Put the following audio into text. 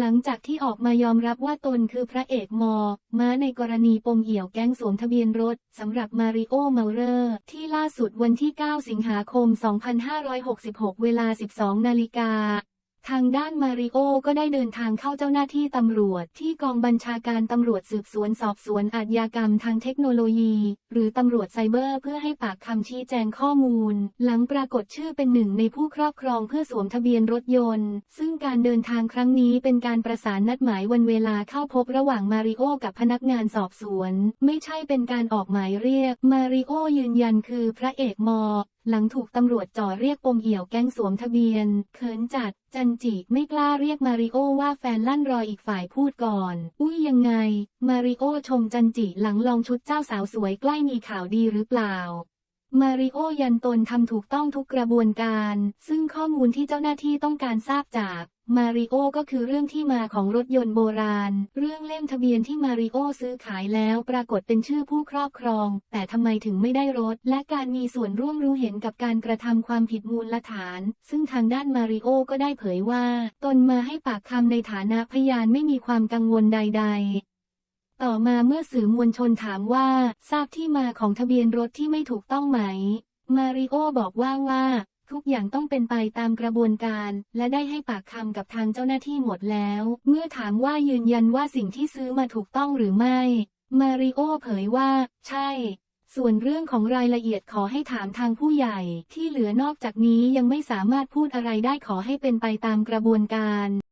หลังจากที่ออกมายอมรับว่าตนคือพระเอกมอ ม้าในกรณีปมเหี่ยวแก๊งสวมทะเบียนรถสำหรับมาริโอเมาเลอร์ ที่ล่าสุดวันที่ 9 สิงหาคม 2566 เวลา 12 นาฬิกา ทางด้านมาริโอก็ได้เดินทางเข้าเจ้าหน้าที่ตำรวจที่กองบัญชาการตำรวจสืบสวนสอบสวนอาชญากรรมทางเทคโนโลยี หรือตำรวจไซเบอร์เพื่อให้ปากคำชี้แจงข้อมูล หลังปรากฏชื่อเป็นหนึ่งในผู้ครอบครองเพื่อสวมทะเบียนรถยนต์ ซึ่งการเดินทางครั้งนี้เป็นการประสานนัดหมายวันเวลาเข้าพบระหว่างมาริโอกับพนักงานสอบสวน ไม่ใช่เป็นการออกหมายเรียก มาริโอยืนยันคือพระเอกมอ หลังถูกตำรวจจ่อเรียกปมเหี่ยวแก๊งสวมทะเบียน เขินจัด จันจิไม่กล้าเรียกมาริโอว่าแฟนลั่นรอยอีกฝ่ายพูดก่อน อุ้ยยังไง มาริโอชมจันจิหลังลองชุดเจ้าสาวสวยใกล้มีข่าวดีหรือเปล่า มาริโอยันตนทำถูกต้องทุกกระบวนการ ซึ่งข้อมูลที่เจ้าหน้าที่ต้องการทราบจากมาริโอก็คือเรื่องที่มาของรถยนต์โบราณ เรื่องเล่มทะเบียนที่มาริโอซื้อขายแล้วปรากฏเป็นชื่อผู้ครอบครอง แต่ทำไมถึงไม่ได้รถ และการมีส่วนร่วมรู้เห็นกับการกระทำความผิดมูลฐาน ซึ่งทางด้านมาริโอก็ได้เผยว่า ตนมาให้ปากคำในฐานะพยานไม่มีความกังวลใด ๆ ต่อมาเมื่อสื่อมวลชนถามว่าทราบที่มาของทะเบียนรถที่ไม่ถูกต้องไหม มาริโอบอกว่าว่า ทุกอย่างต้องเป็นไปตามกระบวนการ และได้ให้ปากคำกับทางเจ้าหน้าที่หมดแล้ว เมื่อถามว่ายืนยันว่าสิ่งที่ซื้อมาถูกต้องหรือไม่ มาริโอเผยว่า ใช่ส่วนเรื่องของรายละเอียดขอให้ถามทางผู้ใหญ่ ที่เหลือนอกจากนี้ยังไม่สามารถพูดอะไรได้ขอให้เป็นไปตามกระบวนการ